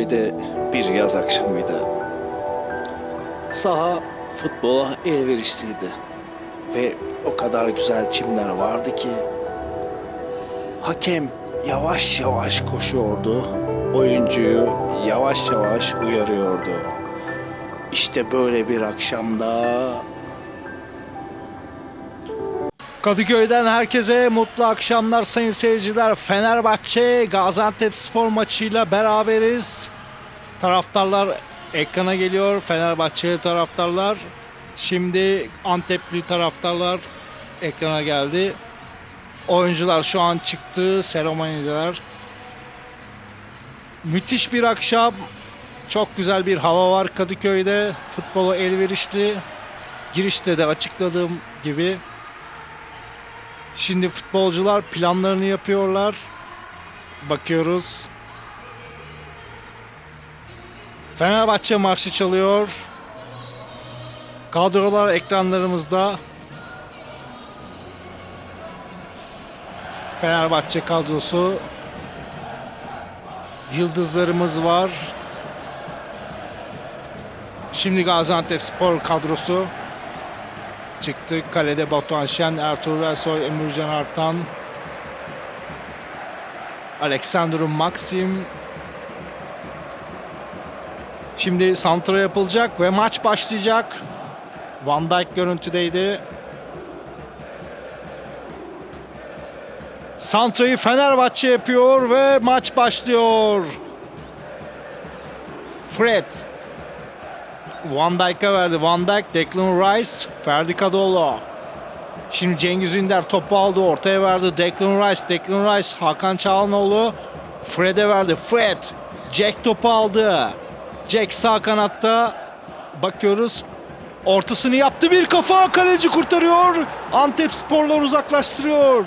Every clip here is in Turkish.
Kadıköy'de bir yaz akşamıydı. Saha futbola elverişliydi. Ve o kadar güzel çimler vardı ki hakem yavaş yavaş koşuyordu. Oyuncuyu yavaş yavaş uyarıyordu. İşte böyle bir akşamda Kadıköy'den herkese mutlu akşamlar sayın seyirciler. Fenerbahçe Gaziantep spor maçıyla beraberiz. Taraftarlar ekrana geliyor. Fenerbahçeli taraftarlar. Şimdi Antepli taraftarlar ekrana geldi. Oyuncular şu an çıktı. Seremonideler. Müthiş bir akşam. Çok güzel bir hava var Kadıköy'de. Futbolu elverişli. Girişte de açıkladığım gibi Şimdi futbolcular planlarını yapıyorlar. Bakıyoruz. Fenerbahçe marşı çalıyor. Kadrolar ekranlarımızda. Fenerbahçe kadrosu. Yıldızlarımız var. Şimdi Gaziantep Spor kadrosu çıktı. Kalede Batuhan Şen, Ertuğrul Ersoy, Emircan Artan, Alexandru Maxim. Şimdi santra yapılacak ve maç başlayacak. Van Dijk görüntüdeydi. Santra'yı Fenerbahçe yapıyor ve maç başlıyor. Fred Van Dijk'a verdi. Van Dijk, Declan Rice, Ferdi Kadıoğlu. Şimdi Cengiz Ünder topu aldı. Ortaya verdi. Declan Rice, Declan Rice, Hakan Çağlanoğlu. Fred'e verdi. Fred, Jack topu aldı. Jack sağ kanatta. Bakıyoruz. Ortasını yaptı bir kafa. Kaleci kurtarıyor. Antep sporlar uzaklaştırıyor.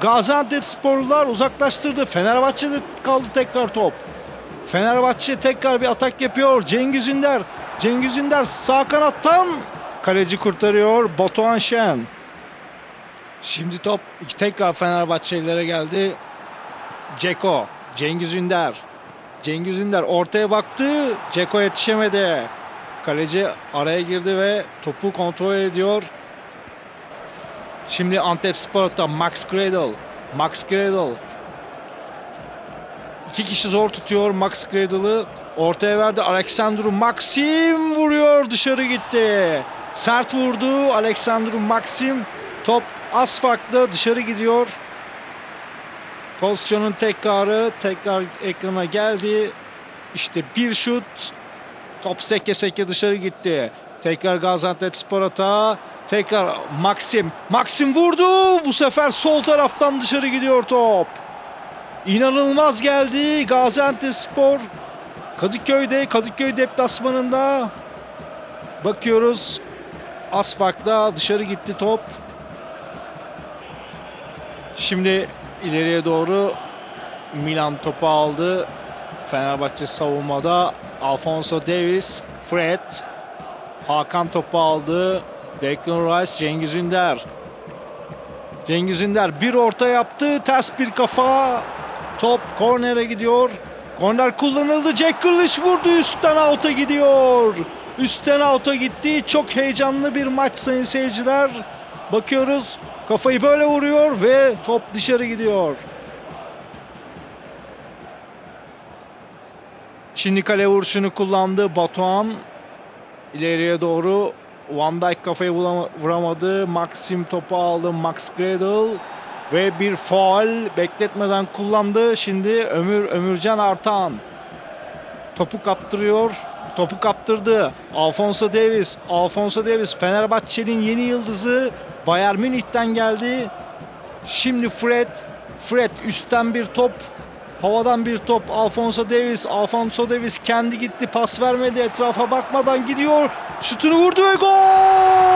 Gaziantep sporlular uzaklaştırdı. Fenerbahçe'de kaldı tekrar top. Fenerbahçe tekrar bir atak yapıyor. Cengiz Ünder. Cengiz Ünder sağ kanattan kaleci kurtarıyor. Batuhan Şen. Şimdi top tekrar Fenerbahçelilere geldi. Ceko. Cengiz Ünder. Cengiz Ünder ortaya baktı. Ceko yetişemedi. Kaleci araya girdi ve topu kontrol ediyor. Şimdi Antep Spor'ta Max Gradle. Max Gradle İki kişi zor tutuyor Max Gradle'ı. Ortaya verdi Alexandru Maxim vuruyor dışarı gitti. Sert vurdu Alexandru Maxim. Top az dışarı gidiyor. Pozisyonun tekrarı tekrar ekrana geldi. İşte bir şut. Top seke seke dışarı gitti. Tekrar Gaziantep Spor. Tekrar Maxim. Maxim vurdu. Bu sefer sol taraftan dışarı gidiyor top. İnanılmaz geldi Gaziantep Spor. Kadıköy'de, Kadıköy deplasmanında bakıyoruz. Az dışarı gitti top. Şimdi ileriye doğru Milan topu aldı. Fenerbahçe savunmada Alfonso Davis, Fred, Hakan topu aldı. Declan Rice, Cengiz Ünder. Cengiz Ünder bir orta yaptı. Ters bir kafa. Top kornere gidiyor. Korner kullanıldı. Jack Grealish vurdu. Üstten out'a gidiyor. Üstten out'a gitti. Çok heyecanlı bir maç sayın seyirciler. Bakıyoruz. Kafayı böyle vuruyor ve top dışarı gidiyor. Şimdi kale vuruşunu kullandı Batuhan. İleriye doğru Van Dijk kafayı vurama- vuramadı. Maxim topu aldı. Max Gradle. Ve bir faul bekletmeden kullandı. Şimdi Ömür Ömürcan Artan. Topu kaptırıyor. Topu kaptırdı. Alfonso Davis. Alfonso Davis Fenerbahçe'nin yeni yıldızı. Bayern Münih'ten geldi. Şimdi Fred. Fred üstten bir top. Havadan bir top Alfonso Davis. Alfonso Davis kendi gitti. Pas vermedi. Etrafa bakmadan gidiyor. Şutunu vurdu ve gol!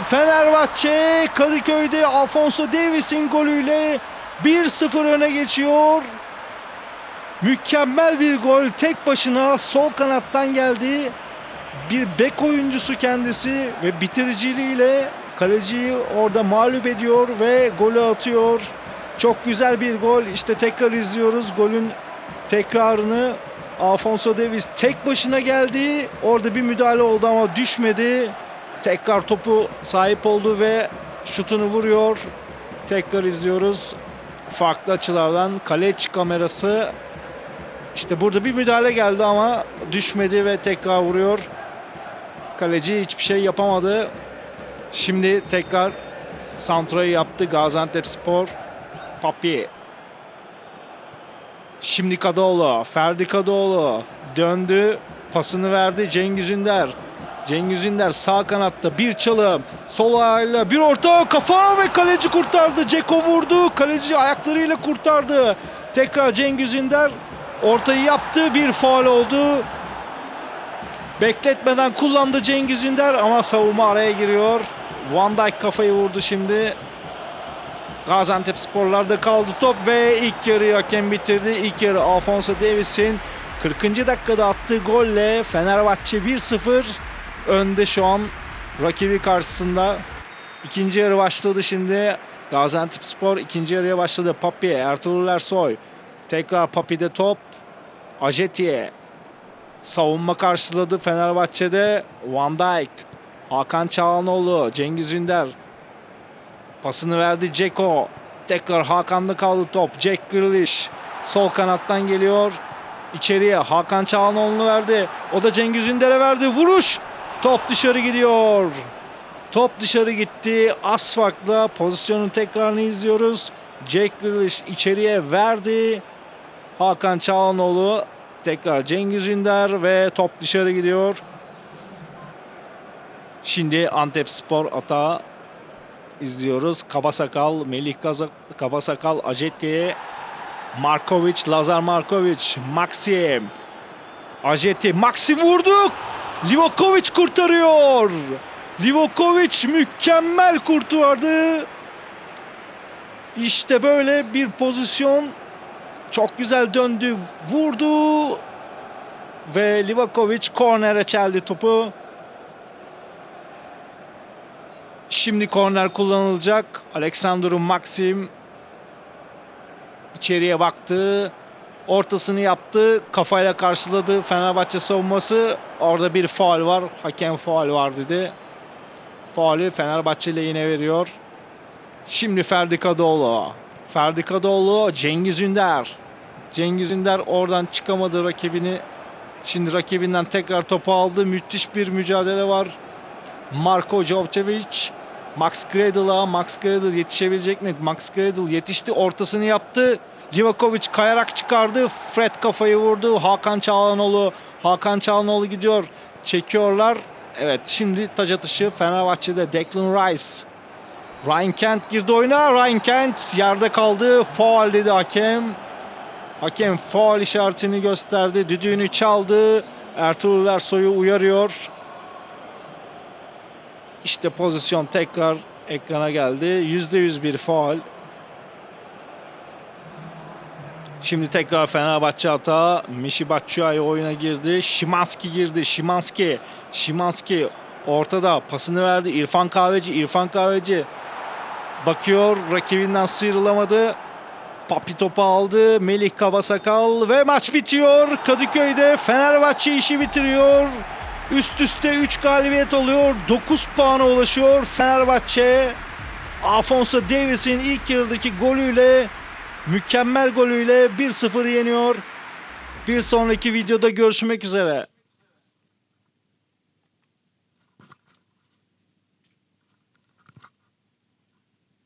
Fenerbahçe Kadıköy'de Alfonso Davis'in golüyle 1-0 öne geçiyor. Mükemmel bir gol tek başına sol kanattan geldi. Bir bek oyuncusu kendisi ve bitiriciliğiyle kaleciyi orada mağlup ediyor ve golü atıyor. Çok güzel bir gol. İşte tekrar izliyoruz. Golün tekrarını Alfonso Davies tek başına geldi. Orada bir müdahale oldu ama düşmedi. Tekrar topu sahip oldu ve şutunu vuruyor. Tekrar izliyoruz. Farklı açılardan kale iç kamerası. İşte burada bir müdahale geldi ama düşmedi ve tekrar vuruyor. Kaleci hiçbir şey yapamadı. Şimdi tekrar santrayı yaptı Gaziantep Spor. Papi. Şimdi Kadıoğlu. Ferdi Kadıoğlu. Döndü. Pasını verdi Cengiz Ünder. Cengiz Ünder sağ kanatta bir çalım. Sol ayağıyla bir orta kafa ve kaleci kurtardı. Ceko vurdu. Kaleci ayaklarıyla kurtardı. Tekrar Cengiz Ünder ortayı yaptı. Bir faul oldu. Bekletmeden kullandı Cengiz Ünder ama savunma araya giriyor. Van Dijk kafayı vurdu şimdi. Gaziantep sporlarda kaldı top ve ilk yarıyı hakem bitirdi. İlk yarı Alfonso Davies'in 40. dakikada attığı golle Fenerbahçe 1-0 önde şu an rakibi karşısında. İkinci yarı başladı şimdi. Gaziantep Spor ikinci yarıya başladı. Papi, Ertuğrul Ersoy. Tekrar Papi'de top. Ajeti'ye. Savunma karşıladı Fenerbahçe'de. Van Dijk. Hakan Çağlanoğlu. Cengiz Ünder. Pasını verdi Ceko. Tekrar Hakan'da kaldı top. Jack Grealish. Sol kanattan geliyor. İçeriye Hakan Çağlanoğlu'nu verdi. O da Cengiz Ünder'e verdi. Vuruş. Top dışarı gidiyor. Top dışarı gitti. Az farkla pozisyonun tekrarını izliyoruz. Jack Grealish içeriye verdi. Hakan Çağlanoğlu tekrar Cengiz Ünder ve top dışarı gidiyor. Şimdi Antep Spor atağı izliyoruz. Kabasakal, Melih Kaza- Kabasakal, Ajeti, Markovic, Lazar Markovic, Maxim, Ajeti, Maxim vurdu. Livakovic kurtarıyor. Livakovic mükemmel kurtardı. İşte böyle bir pozisyon. Çok güzel döndü, vurdu. Ve Livakovic kornere çeldi topu. Şimdi korner kullanılacak. Aleksandru Maxim içeriye baktı. Ortasını yaptı. Kafayla karşıladı Fenerbahçe savunması. Orada bir faul var. Hakem faul var dedi. Faulü Fenerbahçe lehine veriyor. Şimdi Ferdi Kadıoğlu. Ferdi Kadıoğlu, Cengiz Ünder. Cengiz Ünder oradan çıkamadı rakibini. Şimdi rakibinden tekrar topu aldı. Müthiş bir mücadele var. Marko Jovcevic. Max Gradle'a. Max Gradle yetişebilecek mi? Max Gradle yetişti. Ortasını yaptı. Livakovic kayarak çıkardı. Fred kafayı vurdu. Hakan Çağlanoğlu. Hakan Çağlanoğlu gidiyor. Çekiyorlar. Evet şimdi taç atışı Fenerbahçe'de Declan Rice. Ryan Kent girdi oyuna. Ryan Kent yerde kaldı. Faul dedi hakem. Hakem faul işaretini gösterdi. Düdüğünü çaldı. Ertuğrul Ersoy'u uyarıyor. İşte pozisyon tekrar ekrana geldi. %100 bir faul. Şimdi tekrar Fenerbahçe hata. Mişi Batshuayi oyuna girdi. Şimanski girdi. Şimanski. Şimanski ortada pasını verdi. İrfan Kahveci. İrfan Kahveci bakıyor. Rakibinden sıyrılamadı. Papi topu aldı. Melih Kabasakal ve maç bitiyor. Kadıköy'de Fenerbahçe işi bitiriyor. Üst üste 3 galibiyet oluyor. 9 puana ulaşıyor Fenerbahçe. Alfonso Davies'in ilk yarıdaki golüyle mükemmel golüyle 1-0 yeniyor. Bir sonraki videoda görüşmek üzere.